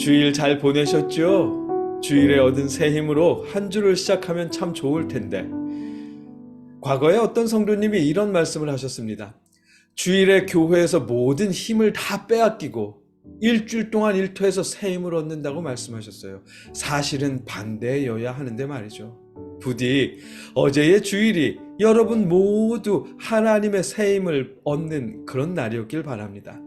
주일 잘 보내셨죠? 주일에 얻은 새 힘으로 한 주를 시작하면 참 좋을 텐데. 과거에 어떤 성도님이 이런 말씀을 하셨습니다. 주일에 교회에서 모든 힘을 다 빼앗기고 일주일 동안 일터에서 새 힘을 얻는다고 말씀하셨어요. 사실은 반대여야 하는데 말이죠. 부디 어제의 주일이 여러분 모두 하나님의 새 힘을 얻는 그런 날이었길 바랍니다.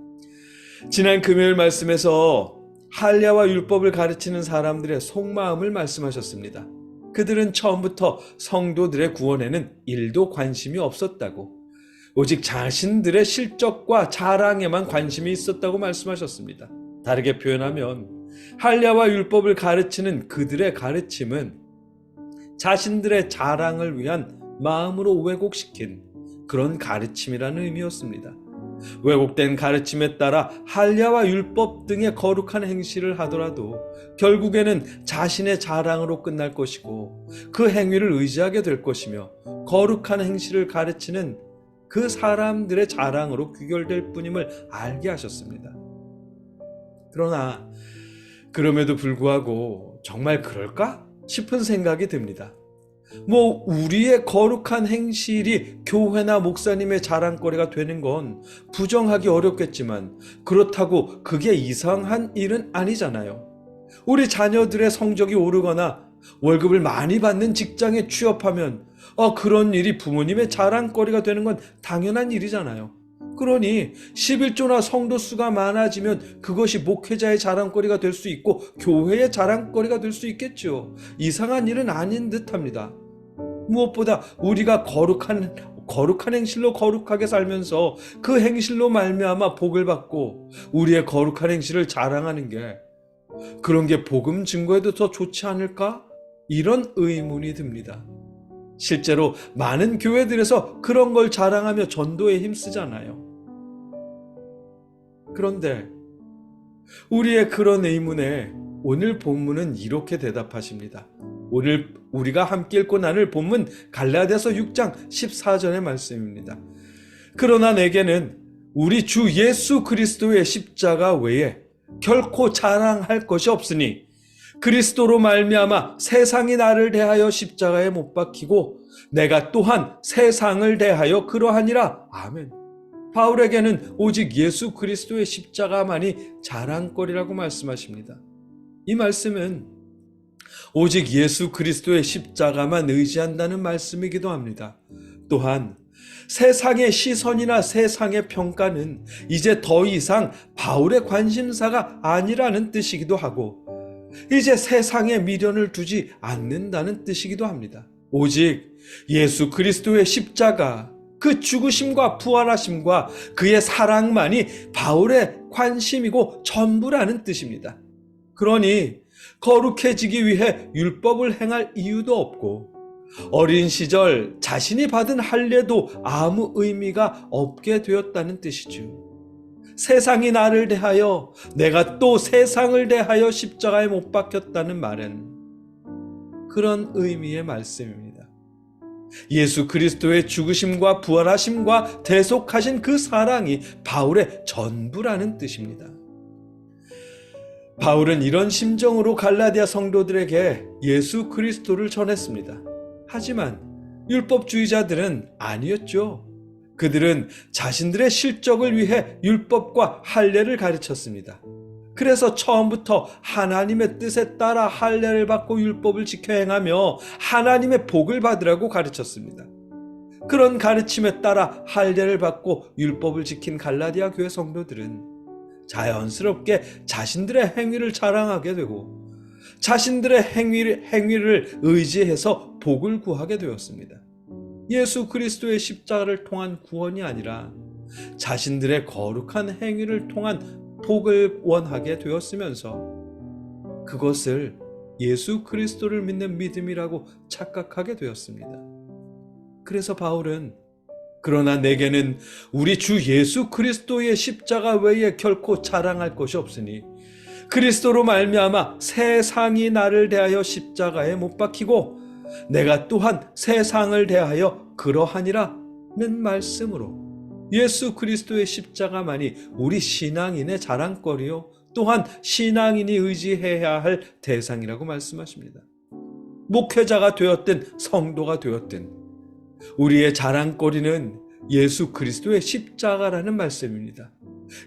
지난 금요일 말씀에서 할례와 율법을 가르치는 사람들의 속마음을 말씀하셨습니다. 그들은 처음부터 성도들의 구원에는 일도 관심이 없었다고 오직 자신들의 실적과 자랑에만 관심이 있었다고 말씀하셨습니다. 다르게 표현하면 할례와 율법을 가르치는 그들의 가르침은 자신들의 자랑을 위한 마음으로 왜곡시킨 그런 가르침이라는 의미였습니다. 왜곡된 가르침에 따라 할례와 율법 등의 거룩한 행실을 하더라도 결국에는 자신의 자랑으로 끝날 것이고 그 행위를 의지하게 될 것이며 거룩한 행실을 가르치는 그 사람들의 자랑으로 귀결될 뿐임을 알게 하셨습니다. 그러나 그럼에도 불구하고 정말 그럴까 싶은 생각이 듭니다. 뭐 우리의 거룩한 행실이 교회나 목사님의 자랑거리가 되는 건 부정하기 어렵겠지만 그렇다고 그게 이상한 일은 아니잖아요. 우리 자녀들의 성적이 오르거나 월급을 많이 받는 직장에 취업하면 어, 그런 일이 부모님의 자랑거리가 되는 건 당연한 일이잖아요. 그러니 11조나 성도 수가 많아지면 그것이 목회자의 자랑거리가 될 수 있고 교회의 자랑거리가 될 수 있겠죠. 이상한 일은 아닌 듯합니다. 무엇보다 우리가 거룩한 거룩한 행실로 거룩하게 살면서 그 행실로 말미암아 복을 받고 우리의 거룩한 행실을 자랑하는 게 그런 게 복음 증거에도 더 좋지 않을까? 이런 의문이 듭니다. 실제로 많은 교회들에서 그런 걸 자랑하며 전도에 힘쓰잖아요. 그런데 우리의 그런 의문에 오늘 본문은 이렇게 대답하십니다. 오늘 우리가 함께 읽고 나눌 본문 갈라디아서 6장 14절의 말씀입니다. 그러나 내게는 우리 주 예수 그리스도의 십자가 외에 결코 자랑할 것이 없으니 그리스도로 말미암아 세상이 나를 대하여 십자가에 못 박히고 내가 또한 세상을 대하여 그러하니라. 아멘. 바울에게는 오직 예수 그리스도의 십자가만이 자랑거리라고 말씀하십니다. 이 말씀은 오직 예수 그리스도의 십자가만 의지한다는 말씀이기도 합니다. 또한 세상의 시선이나 세상의 평가는 이제 더 이상 바울의 관심사가 아니라는 뜻이기도 하고 이제 세상에 미련을 두지 않는다는 뜻이기도 합니다. 오직 예수 그리스도의 십자가, 그 죽으심과 부활하심과 그의 사랑만이 바울의 관심이고 전부라는 뜻입니다. 그러니 거룩해지기 위해 율법을 행할 이유도 없고 어린 시절 자신이 받은 할례도 아무 의미가 없게 되었다는 뜻이죠. 세상이 나를 대하여 내가 또 세상을 대하여 십자가에 못 박혔다는 말은 그런 의미의 말씀입니다. 예수 그리스도의 죽으심과 부활하심과 대속하신 그 사랑이 바울의 전부라는 뜻입니다. 바울은 이런 심정으로 갈라디아 성도들에게 예수 그리스도를 전했습니다. 하지만 율법주의자들은 아니었죠. 그들은 자신들의 실적을 위해 율법과 할례를 가르쳤습니다. 그래서 처음부터 하나님의 뜻에 따라 할례를 받고 율법을 지켜 행하며 하나님의 복을 받으라고 가르쳤습니다. 그런 가르침에 따라 할례를 받고 율법을 지킨 갈라디아 교회 성도들은 자연스럽게 자신들의 행위를 자랑하게 되고 자신들의 행위를, 행위를 의지해서 복을 구하게 되었습니다. 예수 그리스도의 십자가를 통한 구원이 아니라 자신들의 거룩한 행위를 통한 복을 원하게 되었으면서 그것을 예수 그리스도를 믿는 믿음이라고 착각하게 되었습니다. 그래서 바울은 그러나 내게는 우리 주 예수 그리스도의 십자가 외에 결코 자랑할 것이 없으니 그리스도로 말미암아 세상이 나를 대하여 십자가에 못 박히고 내가 또한 세상을 대하여 그러하니라는 말씀으로 예수 그리스도의 십자가만이 우리 신앙인의 자랑거리요 또한 신앙인이 의지해야 할 대상이라고 말씀하십니다. 목회자가 되었든 성도가 되었든 우리의 자랑거리는 예수 그리스도의 십자가라는 말씀입니다.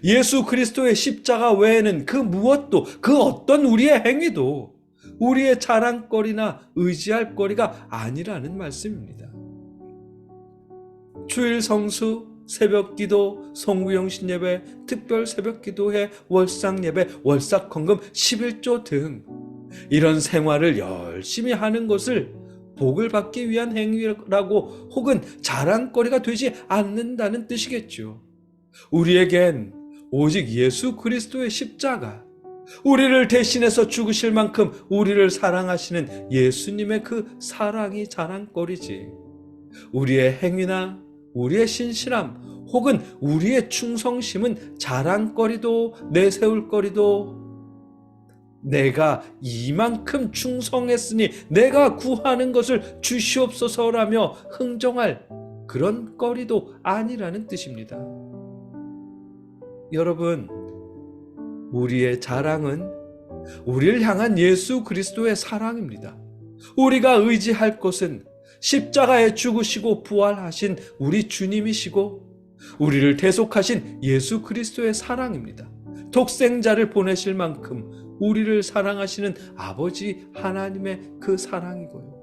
예수 그리스도의 십자가 외에는 그 무엇도 그 어떤 우리의 행위도 우리의 자랑거리나 의지할 거리가 아니라는 말씀입니다. 주일 성수, 새벽 기도, 성구영 신예배, 특별 새벽 기도회, 월상 예배, 월삭 헌금 11조 등 이런 생활을 열심히 하는 것을 복을 받기 위한 행위라고 혹은 자랑거리가 되지 않는다는 뜻이겠죠. 우리에겐 오직 예수 그리스도의 십자가, 우리를 대신해서 죽으실 만큼 우리를 사랑하시는 예수님의 그 사랑이 자랑거리지. 우리의 행위나 우리의 신실함 혹은 우리의 충성심은 자랑거리도 내세울 거리도 내가 이만큼 충성했으니 내가 구하는 것을 주시옵소서라며 흥정할 그런 거리도 아니라는 뜻입니다. 여러분, 우리의 자랑은 우리를 향한 예수 그리스도의 사랑입니다. 우리가 의지할 것은 십자가에 죽으시고 부활하신 우리 주님이시고 우리를 대속하신 예수 그리스도의 사랑입니다. 독생자를 보내실 만큼 우리를 사랑하시는 아버지 하나님의 그 사랑이고요.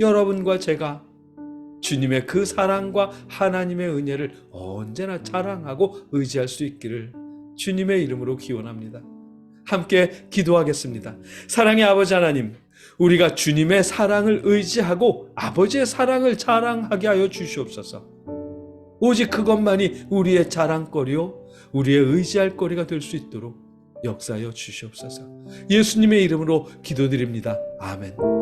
여러분과 제가 주님의 그 사랑과 하나님의 은혜를 언제나 자랑하고 의지할 수 있기를 주님의 이름으로 기원합니다. 함께 기도하겠습니다. 사랑의 아버지 하나님, 우리가 주님의 사랑을 의지하고 아버지의 사랑을 자랑하게 하여 주시옵소서. 오직 그것만이 우리의 자랑거리요, 우리의 의지할 거리가 될 수 있도록 역사하여 주시옵소서. 예수님의 이름으로 기도드립니다. 아멘.